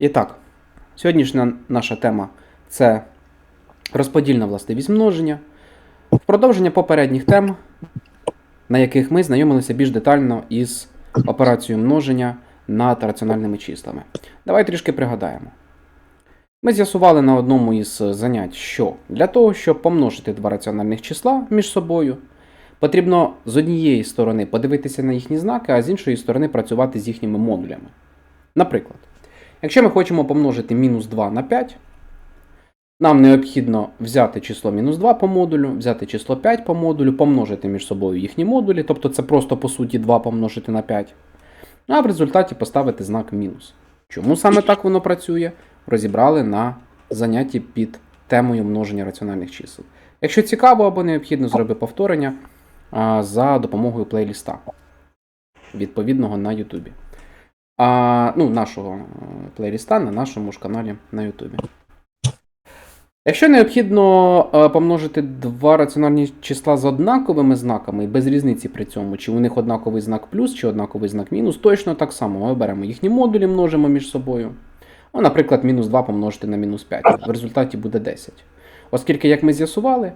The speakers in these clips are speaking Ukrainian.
І так, сьогоднішня наша тема це розподільна властивість множення. В продовження попередніх тем, на яких ми знайомилися більш детально із операцією множення над раціональними числами. Давай трішки пригадаємо. Ми з'ясували на одному із занять, що для того, щоб помножити два раціональних числа між собою, потрібно з однієї сторони подивитися на їхні знаки, а з іншої сторони працювати з їхніми модулями. Наприклад, якщо ми хочемо помножити мінус 2 на 5, нам необхідно взяти число мінус 2 по модулю, взяти число 5 по модулю, помножити між собою їхні модулі, тобто це просто по суті 2 помножити на 5, а в результаті поставити знак мінус. Чому саме так воно працює? Розібрали на занятті під темою множення раціональних чисел. Якщо цікаво або необхідно, зроби повторення за допомогою плейліста відповідного на Ютубі. А, ну, нашого е, плейліста на нашому ж каналі на Ютубі. Якщо необхідно е, помножити два раціональні числа з однаковими знаками, без різниці при цьому, чи у них однаковий знак плюс, чи однаковий знак мінус, точно так само ми беремо їхні модулі, множимо між собою. Ну, наприклад, мінус 2 помножити на мінус 5. В результаті буде 10. Оскільки, як ми з'ясували,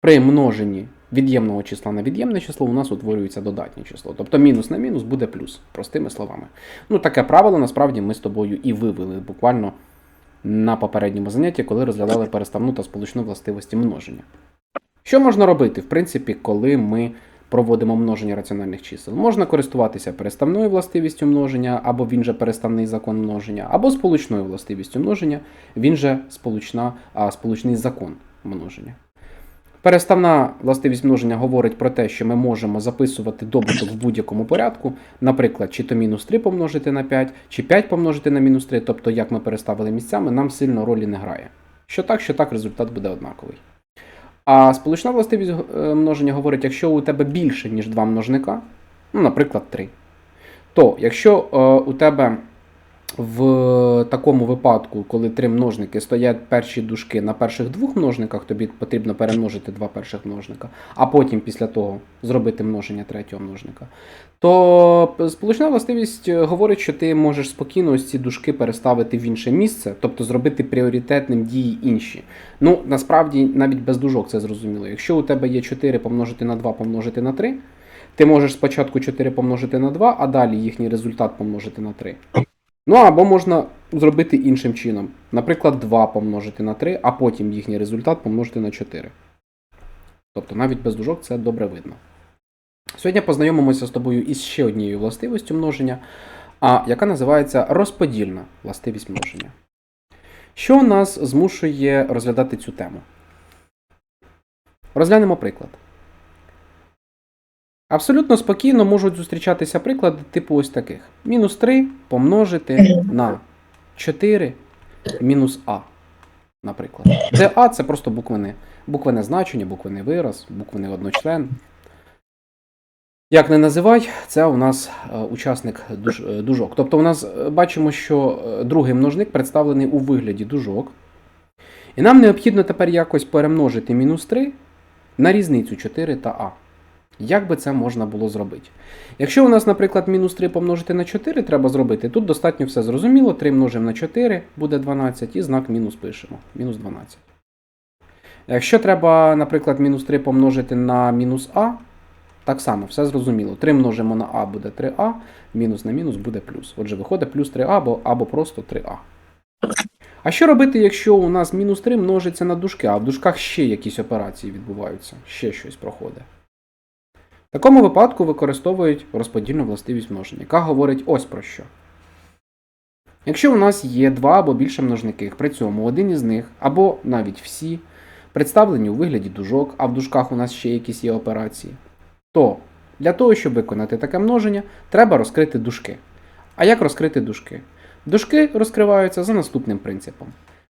при множенні від'ємного числа на від'ємне число у нас утворюється додатнє число. Тобто мінус на мінус буде плюс, простими словами. Ну, таке правило насправді ми з тобою і вивели буквально на попередньому занятті, коли розглядали переставну та сполучну властивості множення. Що можна робити, в принципі, коли ми проводимо множення раціональних чисел? Можна користуватися переставною властивістю множення, або він же переставний закон множення, або сполучною властивістю множення, він же сполучна, а, сполучний закон множення. Переставна властивість множення говорить про те, що ми можемо записувати добуток в будь-якому порядку, наприклад, чи то мінус 3 помножити на 5, чи 5 помножити на мінус 3, тобто як ми переставили місцями, нам сильно ролі не грає. Що так, що так, результат буде однаковий. А сполучна властивість е, множення говорить, якщо у тебе більше, ніж два множника, ну, наприклад, 3, то якщо е, у тебе в такому випадку, коли три множники стоять перші дужки на перших двох множниках, тобі потрібно перемножити два перших множника, а потім після того зробити множення третього множника, то сполучна властивість говорить, що ти можеш спокійно ось ці дужки переставити в інше місце, тобто зробити пріоритетним дії інші. Ну, насправді, навіть без дужок це зрозуміло. Якщо у тебе є 4 помножити на 2 помножити на 3, ти можеш спочатку 4 помножити на 2, а далі їхній результат помножити на 3. Ну або можна зробити іншим чином. Наприклад, 2 помножити на 3, а потім їхній результат помножити на 4. Тобто навіть без дужок це добре видно. Sьогодні познайомимося з тобою із ще однією властивістю множення, а яка називається розподільна властивість множення. Що нас змушує розглядати цю тему? Розглянемо приклад. Абсолютно спокійно можуть зустрічатися приклади типу ось таких: мінус 3 помножити на 4 мінус А. Наприклад. Де А це просто буквене, буквене значення, буквений вираз, буквений одночлен. Як не називай, це у нас е, учасник е, дужок. Тобто, у нас е, бачимо, що другий множник представлений у вигляді дужок. І нам необхідно тепер якось перемножити мінус 3 на різницю 4 та А. Як би це можна було зробити? Якщо у нас, наприклад, мінус 3 помножити на 4 треба зробити, тут достатньо все зрозуміло. 3 множимо на 4 буде 12 і знак мінус пишемо. Мінус 12. Якщо треба, наприклад, мінус 3 помножити на мінус А, так само, все зрозуміло. 3 множимо на А буде 3А, мінус на мінус буде плюс. Отже, виходить плюс 3А або, або просто 3А. А що робити, якщо у нас мінус 3 множиться на дужки, а в дужках ще якісь операції відбуваються, ще щось проходить? В такому випадку використовують розподільну властивість множення, яка говорить ось про що. Якщо у нас є два або більше множники, при цьому один із них, або навіть всі, представлені у вигляді дужок, а в дужках у нас ще якісь є операції, то для того, щоб виконати таке множення, треба розкрити дужки. А як розкрити дужки? Дужки розкриваються за наступним принципом.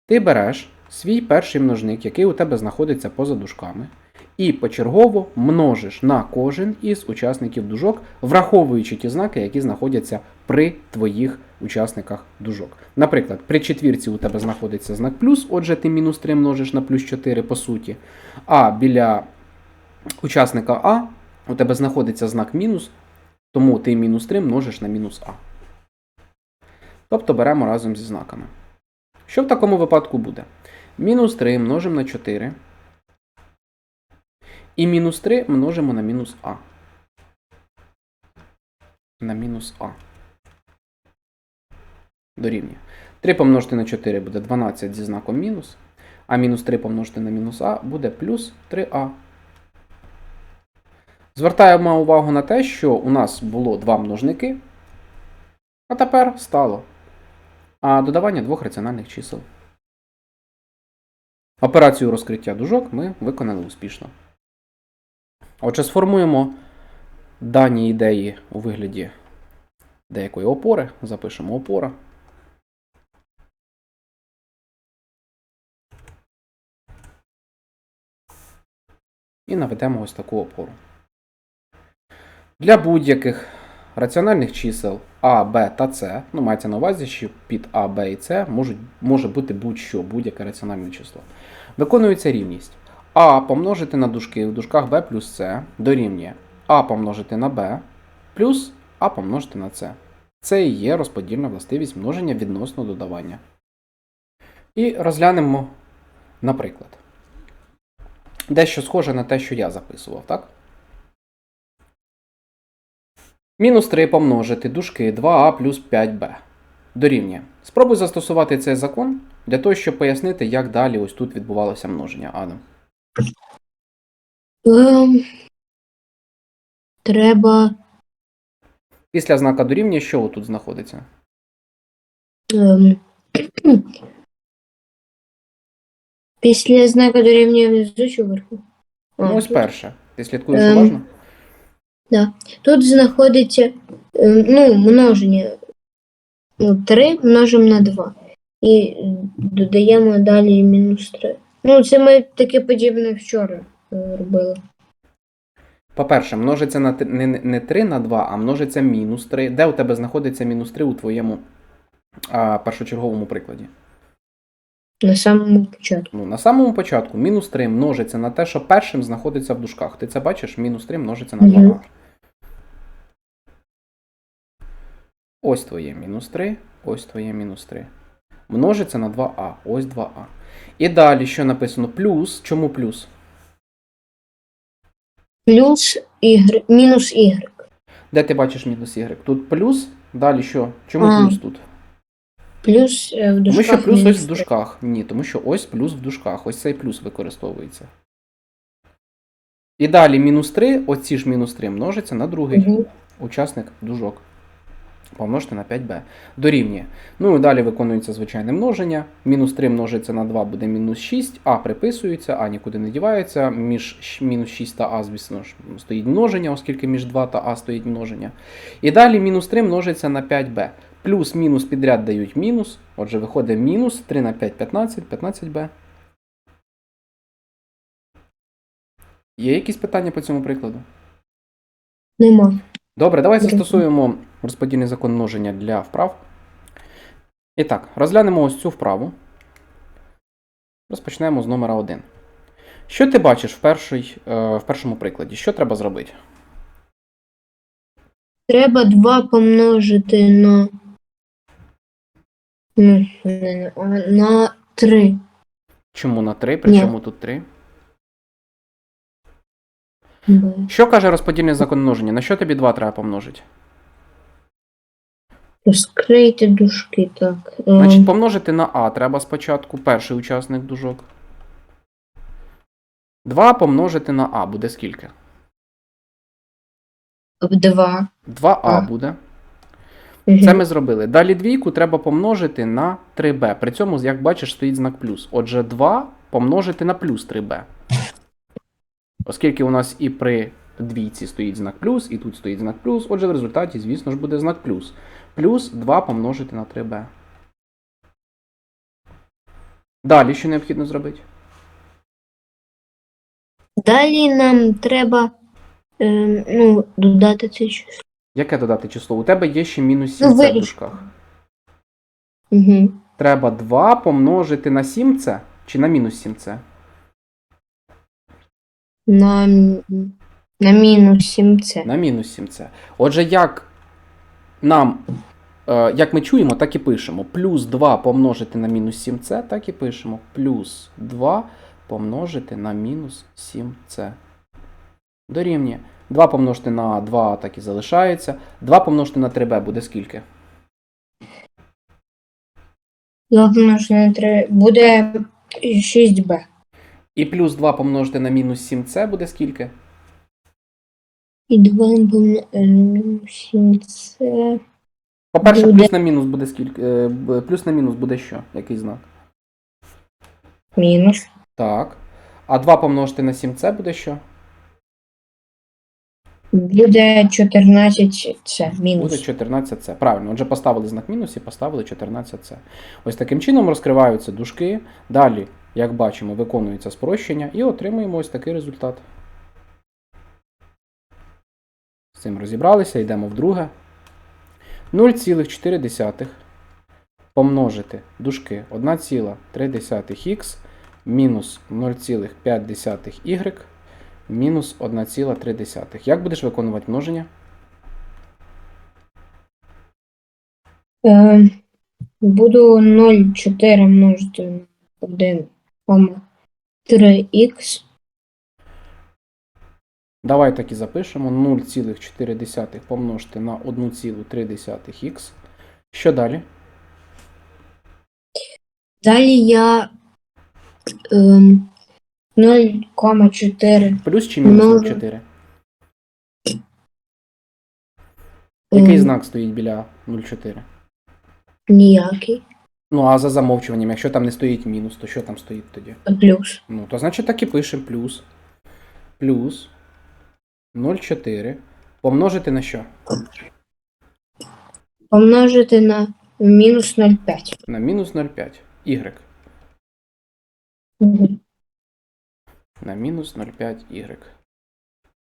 Ти береш свій перший множник, який у тебе знаходиться поза дужками, і почергово множиш на кожен із учасників дужок, враховуючи ті знаки, які знаходяться при твоїх учасниках дужок. Наприклад, при четвірці у тебе знаходиться знак плюс, отже, ти мінус 3 множиш на плюс 4 по суті. А біля учасника А у тебе знаходиться знак мінус, тому ти мінус 3 множиш на мінус А. Тобто беремо разом зі знаками. Що в такому випадку буде? Мінус 3 множимо на 4. І мінус 3 множимо на мінус а. На мінус а. Дорівнює. 3 помножити на 4 буде 12 зі знаком мінус. А мінус 3 помножити на мінус а буде плюс 3а. Звертаємо увагу на те, що у нас було два множники, а тепер стало а додавання двох раціональних чисел. Операцію розкриття дужок ми виконали успішно. Отже, сформуємо дані ідеї у вигляді деякої опори. Запишемо опора. І наведемо ось таку опору. Для будь-яких раціональних чисел А, Б та С, ну мається на увазі, що під А, Б і С може бути будь-що, будь-яке раціональне число. Виконується рівність. А помножити на дужки в дужках Б плюс С дорівнює А помножити на Б плюс А помножити на С. Це і є розподільна властивість множення відносно додавання. І розглянемо, наприклад. Дещо схоже на те, що я записував, так? Мінус 3 помножити дужки 2а плюс 5b. Дорівнює. Спробуй застосувати цей закон для того, щоб пояснити, як далі ось тут відбувалося множення. Адам. Ем, треба Після знака дорівнює, що отут знаходиться? ем, після знака дорівнює внизу чи вверху? А, Ну, ось тут. перше. Ти слідкуєш Ем, уважно? Тут знаходиться ем, ну, множення. Ну, 3 множимо на 2. І додаємо далі мінус 3. Ну, це ми таке подібне вчора е, робили. По-перше, множиться на три- не, не 3 на 2, а множиться мінус 3. Де у тебе знаходиться мінус 3 у твоєму а, першочерговому прикладі? На самому початку. Ну, на самому початку мінус 3 множиться на те, що першим знаходиться в дужках. Ти це бачиш? Мінус 3 множиться на 2а. Мгм. Ось твоє мінус 3, ось твоє мінус 3. Множиться на 2а, ось 2а. І далі, що написано? Плюс. Чому плюс? Плюс y, мінус y. Де ти бачиш мінус y? Тут плюс, далі що? Чому А, плюс тут? Плюс е, в Тому дужках що плюс мінус ось в 3. дужках. Ні, тому що ось плюс в дужках. Ось цей плюс використовується. І далі мінус 3, оці ж мінус 3 множиться на другий Мгм. учасник дужок. Помножити на 5b. Дорівнює. Ну і далі виконується звичайне множення. Мінус 3 множиться на 2 буде мінус 6, а приписується, а нікуди не дівається. Між мінус 6 та а, звісно ж, стоїть множення, оскільки між 2 та а стоїть множення. І далі мінус 3 множиться на 5b. Плюс-мінус підряд дають мінус. Отже, виходить мінус 3 на 5 15, 15b. Є якісь питання по цьому прикладу? Нема. Добре, давай Добре. застосуємо розподільний закон множення для вправ. І так, розглянемо ось цю вправу. Розпочнемо з номера 1. Що ти бачиш в, перший, е, в першому прикладі? Що треба зробити? Треба 2 помножити на. Ну, на 3. Чому на 3? Причому тут 3? Що каже розподільний закон множення? На що тобі 2 треба помножити? Розкрийте дужки, так. Значить, помножити на А треба спочатку перший учасник дужок. 2 помножити на А буде скільки? 2. 2А А. буде. Це ми зробили. Далі двійку треба помножити на 3b. При цьому, як бачиш, стоїть знак плюс. Отже, 2 помножити на плюс 3b. Оскільки у нас і при двійці стоїть знак плюс, і тут стоїть знак плюс, отже, в результаті, звісно ж, буде знак плюс. Плюс 2 помножити на 3b. Далі що необхідно зробити? Далі нам треба е, ну, додати це число. Яке додати число? У тебе є ще мінус Ну, 7 в виріш. дужках. Угу. Треба 2 помножити на 7c чи на мінус 7c? На, на мінус 7 це. На мінус 7c. Отже, як нам е, як ми чуємо, так і пишемо. Плюс 2 помножити на мінус 7c, так і пишемо. Плюс 2 помножити на мінус 7c. Дорівнює. 2 помножити на 2 так і залишається. 2 помножити на 3b буде скільки? 2 помножити на 3 буде 6b. І плюс 2 помножити на мінус 7c буде скільки? І 2 помножити мінус це По-перше, Буде- плюс на мінус буде скільки? Е, Плюс на мінус буде що? Який знак? мінус. Так. А 2 помножити на 7c буде що? Буде 14 це мінус. Буде 14c. Правильно, отже, поставили знак мінус і поставили 14c. Ось таким чином розкриваються дужки. Далі, як бачимо, виконується спрощення і отримуємо ось такий результат. З цим розібралися, йдемо в друге. 0,4 помножити дужки 1,3х мінус 0,5y мінус 1,3. Як будеш виконувати множення? Е, буду 0,4 множити на 1, 3х. Давай так і запишемо 0,4 помножити на 1,3х. Що далі? Далі я ем, 0,4 Плюс чи мінус Множу. 0,4? Який ем, знак стоїть біля 0,4? ніякий. Ну, а за замовчуванням, якщо там не стоїть мінус, то що там стоїть тоді? Плюс. Ну, то значить так і пишемо плюс. Плюс 0,4 помножити на що? Помножити на мінус 0,5. На мінус 0,5. Y. Мгм. На мінус 0,5 y.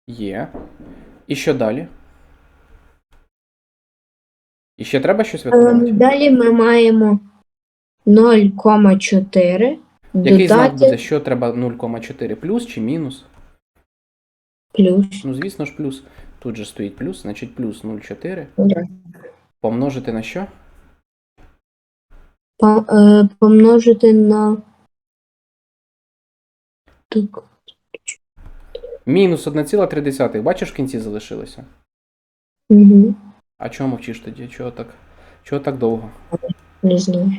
Є. І що далі? І ще треба щось? Ем, Далі ми маємо 0,4 Який знак буде? Що треба 0,4 плюс чи мінус? Плюс. Ну, звісно ж, плюс. Тут же стоїть плюс, значить плюс 0,4 Да. помножити на що? По- е, Помножити на так. Мінус 1,3. Бачиш, в кінці залишилося? Угу. А чого мовчиш тоді? Чого так? Чого так довго? Не знаю.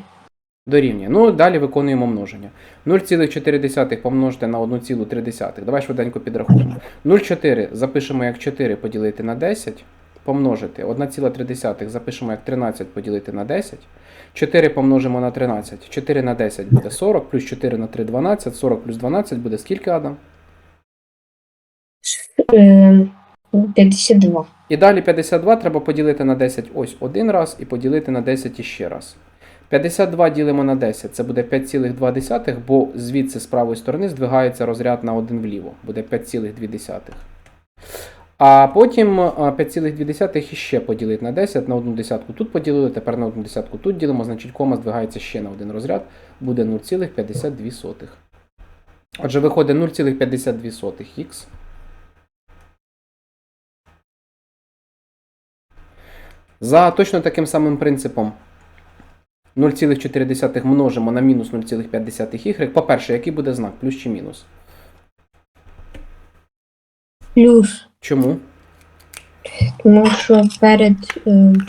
Дорівнює. Ну, далі виконуємо множення. 0,4 помножити на 1,3. Давай швиденько підрахуємо. 0,4 запишемо як 4 поділити на 10. Помножити 1,3 запишемо як 13 поділити на 10. 4 помножимо на 13. 4 на 10 буде 40, плюс 4 на 3 12. 40 плюс 12 буде скільки, Адам? Ем, 52. І далі 52 треба поділити на 10 ось один раз і поділити на 10 іще раз. 52 ділимо на 10, це буде 5,2, бо звідси з правої сторони здвигається розряд на один вліво, буде 5,2. А потім 5,2 іще поділити на 10, на одну десятку тут поділили, тепер на одну десятку тут ділимо, значить кома здвигається ще на один розряд, буде 0,52. Отже, виходить 0,52х. За точно таким самим принципом 0,4 множимо на мінус 0,5y. По-перше, який буде знак? Плюс чи мінус? Плюс. Чому? Тому що перед ем,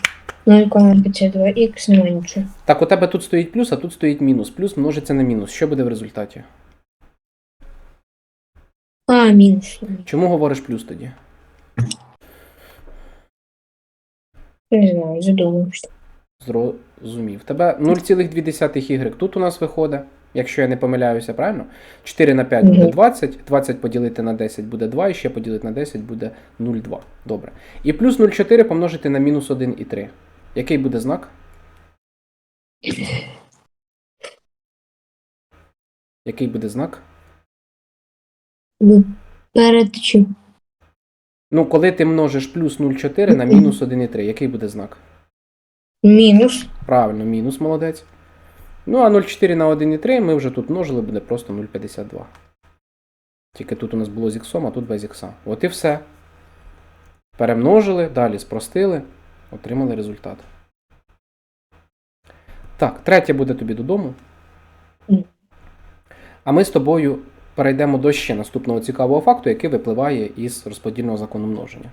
0,52х менше. Так, у тебе тут стоїть плюс, а тут стоїть мінус. Плюс множиться на мінус. Що буде в результаті? А, мінус. Чому говориш плюс тоді? Не знаю, задумався. Зрозумів. Тебе 0,2y тут у нас виходить, якщо я не помиляюся, правильно? 4 на 5 буде 20, 20 поділити на 10 буде 2, і ще поділити на 10 буде 0,2. Добре. І плюс 0,4 помножити на мінус 1 і 3. Який буде знак? Який буде знак? Ну, перед чим? Ну, коли ти множиш плюс 0,4 на мінус 1,3, який буде знак? Мінус. Правильно, мінус молодець. Ну, а 0,4 на 1,3 ми вже тут множили, буде просто 0,52. Тільки тут у нас було з іксом, а тут без ікса. От і все. Перемножили, далі спростили, отримали результат. Так, третє буде тобі додому. А ми з тобою перейдемо до ще наступного цікавого факту, який випливає із розподільного закону множення.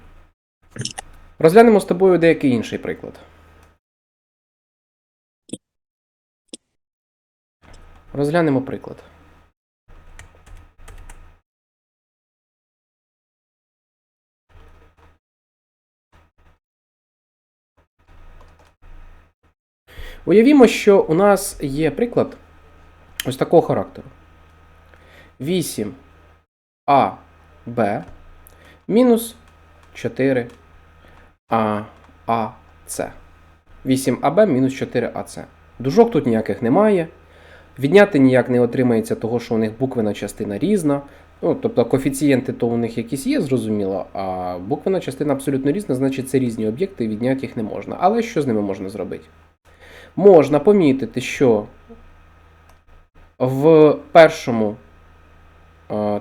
Розглянемо з тобою деякий інший приклад. Розглянемо приклад. Уявімо, що у нас є приклад ось такого характеру. 8 а Б мінус 4 а А 8 АБ мінус 4 АС. Дужок тут ніяких немає. Відняти ніяк не отримається того, що у них буквена частина різна. Ну, тобто коефіцієнти то у них якісь є, зрозуміло, а буквена частина абсолютно різна, значить це різні об'єкти, і відняти їх не можна. Але що з ними можна зробити? Можна помітити, що в першому,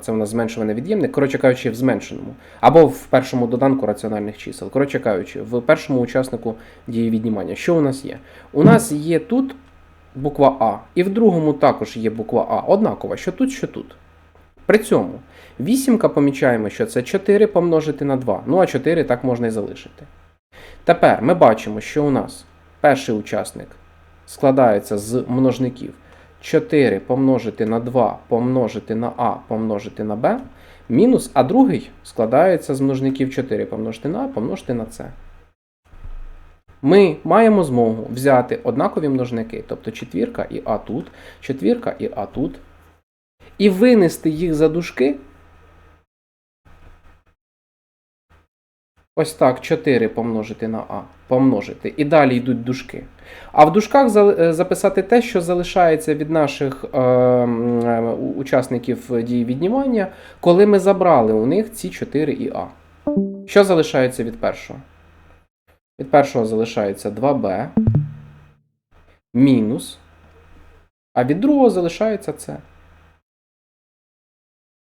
це у нас зменшуваний від'ємник, коротше кажучи, в зменшеному, або в першому доданку раціональних чисел. Коротше кажучи, в першому учаснику дії віднімання. Що у нас є? У нас є тут буква А, і в другому також є буква А. Однакова, що тут, що тут. При цьому вісімка помічаємо, що це 4 помножити на 2. Ну а 4 так можна і залишити. Тепер ми бачимо, що у нас перший учасник складається з множників 4 помножити на 2 помножити на А помножити на Б, мінус, а другий складається з множників 4 помножити на А помножити на С. Ми маємо змогу взяти однакові множники, тобто четвірка і А тут, четвірка і А тут, і винести їх за дужки. Ось так, 4 помножити на А, помножити. І далі йдуть дужки. А в дужках е, записати те, що залишається від наших е, е, учасників дії віднімання, коли ми забрали у них ці 4 і А. Що залишається від першого? Від першого залишається 2b мінус, а від другого залишається С.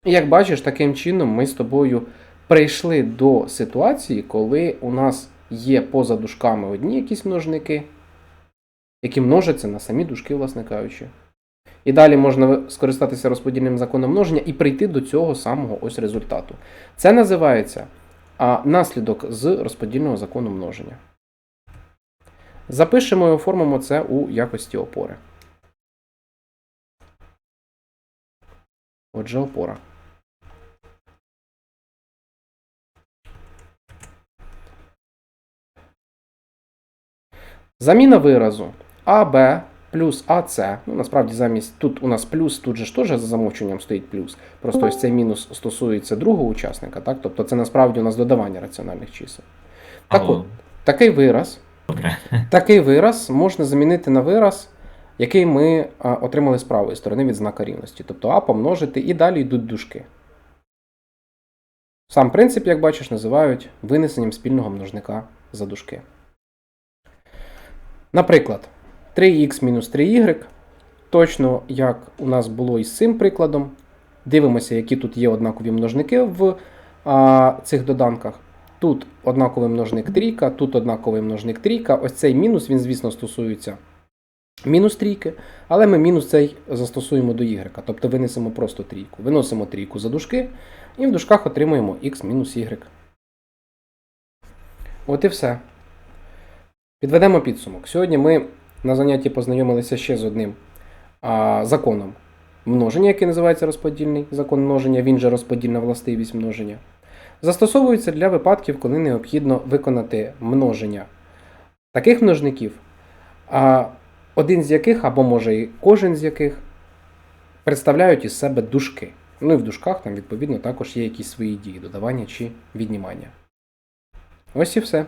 І як бачиш, таким чином ми з тобою прийшли до ситуації, коли у нас є поза дужками одні якісь множники, які множаться на самі дужки, власне кажучи. І далі можна скористатися розподільним законом множення і прийти до цього самого ось результату. Це називається а, наслідок з розподільного закону множення. Запишемо і оформимо це у якості опори. Отже, опора. Заміна виразу АБ плюс АС. Ну, насправді, замість тут у нас плюс, тут же ж теж за замовченням стоїть плюс. Просто ось цей мінус стосується другого учасника, так? Тобто це насправді у нас додавання раціональних чисел. Так Алло, от, такий вираз, добре. такий вираз можна замінити на вираз, який ми а, отримали з правої сторони від знака рівності. Тобто А помножити і далі йдуть дужки. Сам принцип, як бачиш, називають винесенням спільного множника за дужки. Наприклад, 3х мінус 3y, точно як у нас було із цим прикладом. Дивимося, які тут є однакові множники в а, цих доданках. Тут однаковий множник трійка, тут однаковий множник трійка. Ось цей мінус, він, звісно, стосується мінус трійки, але ми мінус цей застосуємо до y, тобто винесемо просто трійку. Виносимо трійку за дужки, і в дужках отримуємо x мінус y. От і все. Підведемо підсумок. Сьогодні ми на занятті познайомилися ще з одним а, законом множення, який називається розподільний закон множення, він же розподільна властивість множення. Застосовується для випадків, коли необхідно виконати множення таких множників, а один з яких, або може і кожен з яких, представляють із себе дужки. Ну і в дужках там, відповідно, також є якісь свої дії, додавання чи віднімання. Ось і все.